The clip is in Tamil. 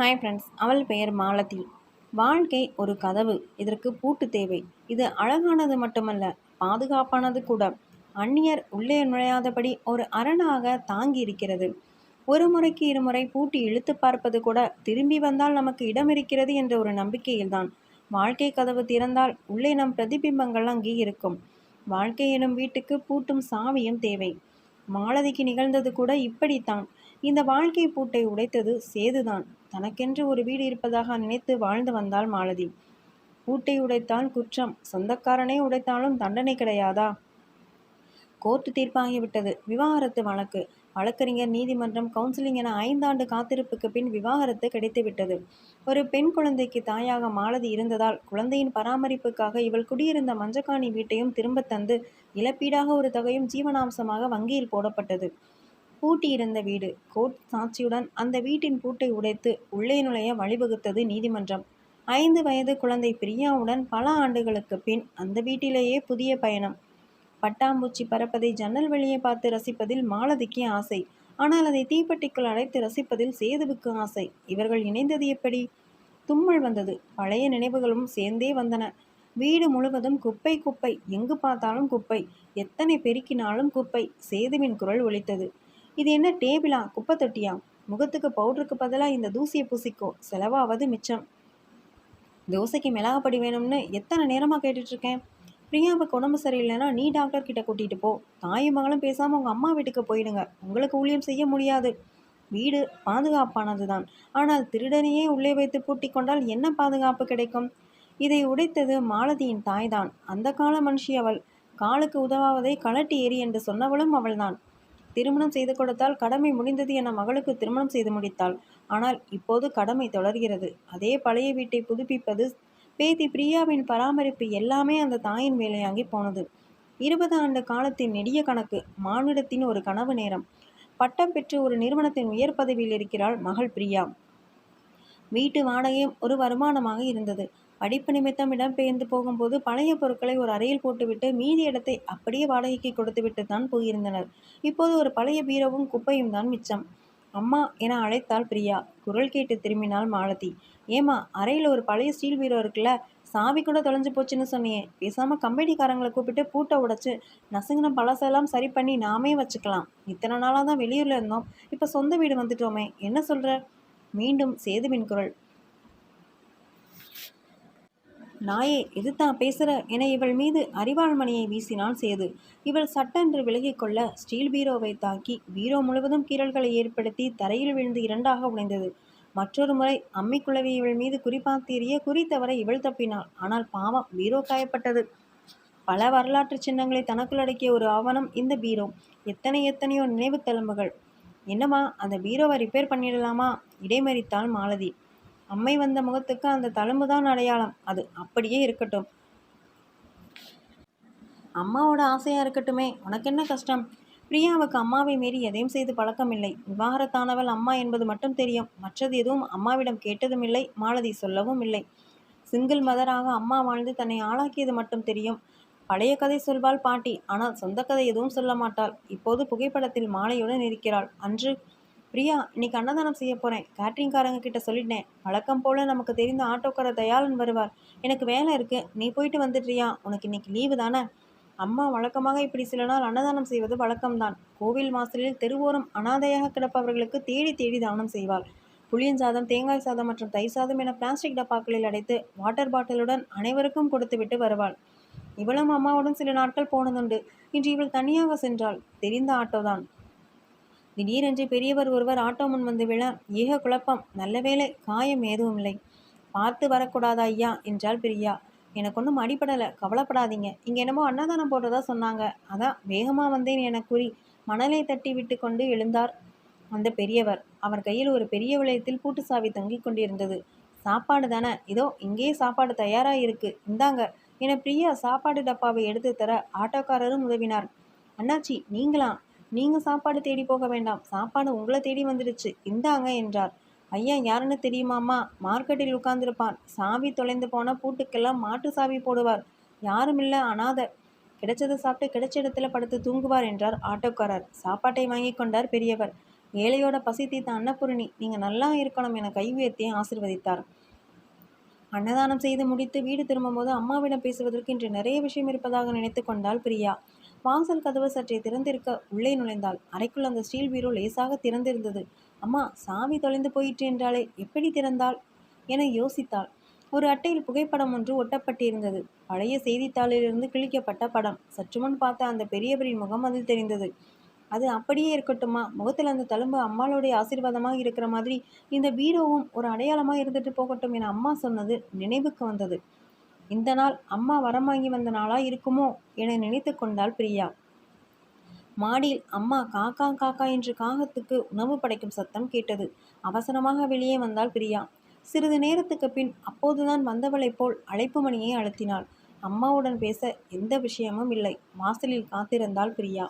ஹாய் ஃப்ரெண்ட்ஸ் அவள் பெயர் மாலதி. வாழ்க்கை ஒரு கதவு இதற்கு பூட்டு தேவை. இது அழகானது மட்டுமல்ல பாதுகாப்பானது கூட. அந்நியர் உள்ளே நுழையாதபடி ஒரு அரணாக தாங்கி இருக்கிறது. ஒரு முறைக்கு இருமுறை பூட்டி இழுத்து பார்ப்பது கூட திரும்பி வந்தால் நமக்கு இடம் இருக்கிறது என்ற ஒரு நம்பிக்கையில்தான். வாழ்க்கை கதவு திறந்தால் உள்ளே நம் பிரதிபிம்பங்கள் அங்கே இருக்கும். வாழ்க்கை எனும் வீட்டுக்கு பூட்டும் சாவியும் தேவை. மாலதிக்கு நிகழ்ந்தது கூட இப்படித்தான். இந்த வாழ்க்கை பூட்டை உடைத்தது சேதுதான். தனக்கென்று ஒரு வீடு இருப்பதாக நினைத்து வாழ்ந்து வந்தாள் மாலதி. பூட்டை உடைத்தால் குற்றம். சொந்தக்காரனே உடைத்தாலும் தண்டனை கிடையாதா? கோர்ட்டு தீர்ப்பாகிவிட்டது. விவாகரத்து வழக்கு. வழக்கறிஞர் நீதிமன்றம் கவுன்சிலிங் என ஐந்தாண்டு காத்திருப்புக்கு பின் விவாகரத்து கிடைத்துவிட்டது. ஒரு பெண் குழந்தைக்கு தாயாக மாலதி இருந்ததால் குழந்தையின் பராமரிப்புக்காக இவள் குடியிருந்த மஞ்சக்காணி வீட்டையும் திரும்ப தந்து இழப்பீடாக ஒரு தொகையும் ஜீவனாம்சமாக வங்கியில் போடப்பட்டது. பூட்டியிருந்த வீடு. கோர்ட் சாட்சியுடன் அந்த வீட்டின் பூட்டை உடைத்து உள்ளே நுழைய வழிவகுத்தது நீதிமன்றம். ஐந்து வயது குழந்தை பிரியாவுடன் பல ஆண்டுகளுக்கு பின் அந்த வீட்டிலேயே புதிய பயணம். பட்டாம்பூச்சி பறப்பதை ஜன்னல் வெளியே பார்த்து ரசிப்பதில் மாலதிக்கு ஆசை. ஆனால் அதை தீப்பெட்டிக்குள் அழைத்து ரசிப்பதில் சேதுவுக்கு ஆசை. இவர்கள் இணைந்தது எப்படி? தும்மல் வந்தது. பழைய நினைவுகளும் சேர்ந்தே வந்தன. வீடு முழுவதும் குப்பை குப்பை. எங்கு பார்த்தாலும் குப்பை. எத்தனை பெருக்கினாலும் குப்பை. சேதுவின் குரல் ஒலித்தது. இது என்ன டேபிளா? குப்பை தொட்டியா முகத்துக்கு பவுடருக்கு பதிலாக இந்த தூசியை பூசிக்கோ. செலவாவது மிச்சம். தோசைக்கு மிளகாப்படி வேணும்னு எத்தனை நேரமாக கேட்டுட்ருக்கேன்? பிரியாவுக்கு உடம்பு சரியில்லைன்னா நீ டாக்டர் கிட்ட கூட்டிகிட்டு போ. தாயும் மகளும் பேசாமல் உங்கள் அம்மா வீட்டுக்கு போயிடுங்க. உங்களுக்கு ஊழியம் செய்ய முடியாது. வீடு பாதுகாப்பானது தான் ஆனால் திருடனையே உள்ளே வைத்து பூட்டி கொண்டால் என்ன பாதுகாப்பு கிடைக்கும்? இதை உடைத்தது மாலதியின் தாய்தான். அந்த கால மனுஷி அவள். காலுக்கு உதவாவதை கலட்டி ஏறி என்று சொன்னவளும் அவள்தான். திருமணம் செய்து கொடுத்தால் கடமை முடிந்தது என மகளுக்கு திருமணம் செய்து முடித்தாள். ஆனால் இப்போது கடமை தொடர்கிறது. அதே பழைய வீட்டை புதுப்பிப்பது பேத்தி பிரியாவின் பராமரிப்பு எல்லாமே அந்த தாயின் வேலையாகி போனது. இருபது ஆண்டு காலத்தின் நெடிய கணக்கு மானிடத்தின் ஒரு கனவு நேரம். பட்டம் பெற்று ஒரு நிறுவனத்தின் உயர் பதவியில் இருக்கிறாள் மகள் பிரியா. வீட்டு வாடகையும் ஒரு வருமானமாக இருந்தது. படிப்பு நிமித்தம் இடம்பெயர்ந்து போகும்போது பழைய பொருட்களை ஒரு அறையில் போட்டுவிட்டு மீதி இடத்தை அப்படியே வாடகைக்கு கொடுத்துவிட்டு தான் போயிருந்தனர். இப்போது ஒரு பழைய பீரோவும் குப்பையும் தான் மிச்சம். அம்மா என அழைத்தாள் பிரியா. குரல் கேட்டு திரும்பினாள் மாலதி. ஏமா அறையில் ஒரு பழைய ஸ்டீல் பீரோ இருக்குல்ல? சாவி கூட தொலைஞ்சு போச்சுன்னு சொன்னியே. பேசாமல் கம்பெனிக்காரங்களை கூப்பிட்டு பூட்டை உடைச்சு நசுங்கின பழசெல்லாம் சரி பண்ணி நாமே வச்சுக்கலாம். இத்தனை நாளாக தான் வெளியூரில் இருந்தோம். இப்போ சொந்த வீடு வந்துட்டோமே. என்ன சொல்கிற மீண்டும் சேதுவின் குரல். நாயே எதுதான் பேசுற. என இவள் மீது அறிவாள்மணியை வீசினான் சேது. இவள் சட்டென்று விலகிக்கொள்ள ஸ்டீல் பீரோவை தாக்கி பீரோ முழுவதும் கீரல்களை ஏற்படுத்தி தரையில் விழுந்து இரண்டாக உடைந்தது. மற்றொரு முறை அம்மிக்குழவி இவள் மீது குறிப்பாத்தீரிய குறித்தவரை இவள் தப்பினாள். ஆனால் பாவம் பீரோ காயப்பட்டது. பல வரலாற்று சின்னங்களை தனக்குள் அடக்கிய ஒரு ஆவணம் இந்த பீரோ. எத்தனை எத்தனையோ நினைவு தழும்புகள். என்னம்மா அந்த பீரோவை ரிப்பேர் பண்ணிடலாமா? இடைமறித்தாள் மாலதி. அம்மை வந்த முகத்துக்கு அந்த தழும்புதான் அடையாளம். அது அப்படியே இருக்கட்டும். அம்மாவோட ஆசையாக இருக்கட்டுமே. உனக்கு என்ன கஷ்டம்? பிரியாவுக்கு அம்மாவை மீறி எதையும் செய்து பழக்கமில்லை. விவாகரத்தானவள் அம்மா என்பது மட்டும் தெரியும். மற்றது எதுவும் அம்மாவிடம் கேட்டதும் இல்லை மாலதி சொல்லவும் இல்லை. சிங்கிள் மதராக அம்மா வாழ்ந்து தன்னை ஆளாக்கியது மட்டும் தெரியும். பழைய கதை சொல்வாள் பாட்டி. ஆனால் சொந்த கதை எதுவும் சொல்ல மாட்டாள். இப்போது புகைப்படத்தில் மாலையுடன் இருக்கிறாள். அன்று பிரியா இன்னைக்கு அன்னதானம் செய்ய போகிறேன் கேட்ரிங்காரங்க கிட்ட சொல்லிட்டேன். வழக்கம் போல் நமக்கு தெரிந்த ஆட்டோக்கார தயாளன் வருவார். எனக்கு வேலை இருக்குது நீ போயிட்டு வந்துடுறியா? உனக்கு இன்னைக்கு லீவு தானே? அம்மா வழக்கமாக இப்படி சில நாள் அன்னதானம் செய்வது வழக்கம்தான். கோவில் மாசலில் தெருவோரம் அனாதையாக கிடப்பவர்களுக்கு தேடி தேடி தானம் செய்வாள். புளியஞ்சாதம் தேங்காய் சாதம் மற்றும் தை சாதம் என பிளாஸ்டிக் டப்பாக்களில் அடைத்து வாட்டர் பாட்டிலுடன் அனைவருக்கும் கொடுத்துவிட்டு வருவாள். இவளும் அம்மாவுடன் சில நாட்கள் போனதுண்டு. இன்று இவள் தனியாக சென்றாள். தெரிந்த ஆட்டோதான். திடீரென்று பெரியவர் ஒருவர் ஆட்டோ முன் வந்து விழ ஏக குழப்பம் நல்ல வேலை காயம் ஏதும் இல்லை. பார்த்து வரக்கூடாதா ஐயா? என்றாள் பிரியா. எனக்கு ஒன்றும் அடிப்படலை கவலைப்படாதீங்க. இங்கே என்னமோ அன்னதானம் போடுறதா சொன்னாங்க. அதான் வேகமாக வந்தேன் என கூறி மணலை தட்டி விட்டு கொண்டு எழுந்தார் அந்த பெரியவர். அவர் கையில் ஒரு பெரிய விளையத்தில் பூட்டு சாவி தொங்கிக் கொண்டிருந்தது. சாப்பாடு தானே? இதோ இங்கேயே சாப்பாடு தயாராக இருக்கு. இந்தாங்க. என பிரியா சாப்பாடு டப்பாவை எடுத்து தர ஆட்டோக்காரரும் உதவினார். அண்ணாச்சி நீங்களாம் நீங்கள் சாப்பாடு தேடி போக வேண்டாம். சாப்பாடு உங்களை தேடி வந்துடுச்சு. இந்தாங்க என்றார். ஐயா யாருன்னு தெரியுமாம்மா? மார்க்கெட்டில் உட்கார்ந்துருப்பான். சாவி தொலைந்து போன பூட்டுக்கெல்லாம் மாட்டு சாவி போடுவார். யாரும் இல்லை அனாத. கிடைச்சதை சாப்பிட்டு கிடைச்ச இடத்துல படுத்து தூங்குவார் என்றார் ஆட்டோக்காரர். சாப்பாட்டை வாங்கி கொண்டார் பெரியவர். ஏழையோட பசி தீர்த்த அன்னபூரணி நீங்கள் நல்லா இருக்கணும் என கை உயர்த்தி ஆசிர்வதித்தார். அன்னதானம் செய்து முடித்து வீடு திரும்பும்போது அம்மாவிடம் பேசுவதற்கு இன்று நிறைய விஷயம் இருப்பதாக நினைத்து கொண்டாள் பிரியா. வாசல் கதவு சற்றே திறந்திருக்க உள்ளே நுழைந்தாள். அறைக்குள் அந்த ஸ்டீல் பீரோ லேசாக திறந்திருந்தது. அம்மா சாவி தொலைந்து போயிற்று என்றாலே எப்படி திறந்தாள்? என யோசித்தாள். ஒரு அட்டையில் புகைப்படம் ஒன்று ஒட்டப்பட்டிருந்தது. பழைய செய்தித்தாளிலிருந்து கிழிக்கப்பட்ட படம். சற்றுமுன் பார்த்த அந்த பெரியவரின் முகம் அதில் தெரிந்தது. அது அப்படியே இருக்கட்டுமா? முகத்தில் அந்த தழும்பு அம்மாளுடைய ஆசீர்வாதமாக இருக்கிற மாதிரி இந்த பீரோவும் ஒரு அடையாளமாக இருந்துட்டு போகட்டும் என அம்மா சொன்னது நினைவுக்கு வந்தது. இந்த நாள் அம்மா வரம் வாங்கி வந்த நாளாக இருக்குமோ என நினைத்து கொண்டாள் பிரியா. மாடியில் அம்மா காக்கா காக்கா என்று காகத்துக்கு உணவு படைக்கும் சத்தம் கேட்டது. அவசரமாக வெளியே வந்தாள் பிரியா. சிறிது நேரத்துக்கு பின் அப்போதுதான் வந்தவளைப் போல் அழைப்பு மணியை அழுத்தினாள். அம்மாவுடன் பேச எந்த விஷயமும் இல்லை. வாசலில் காத்திருந்தாள் பிரியா.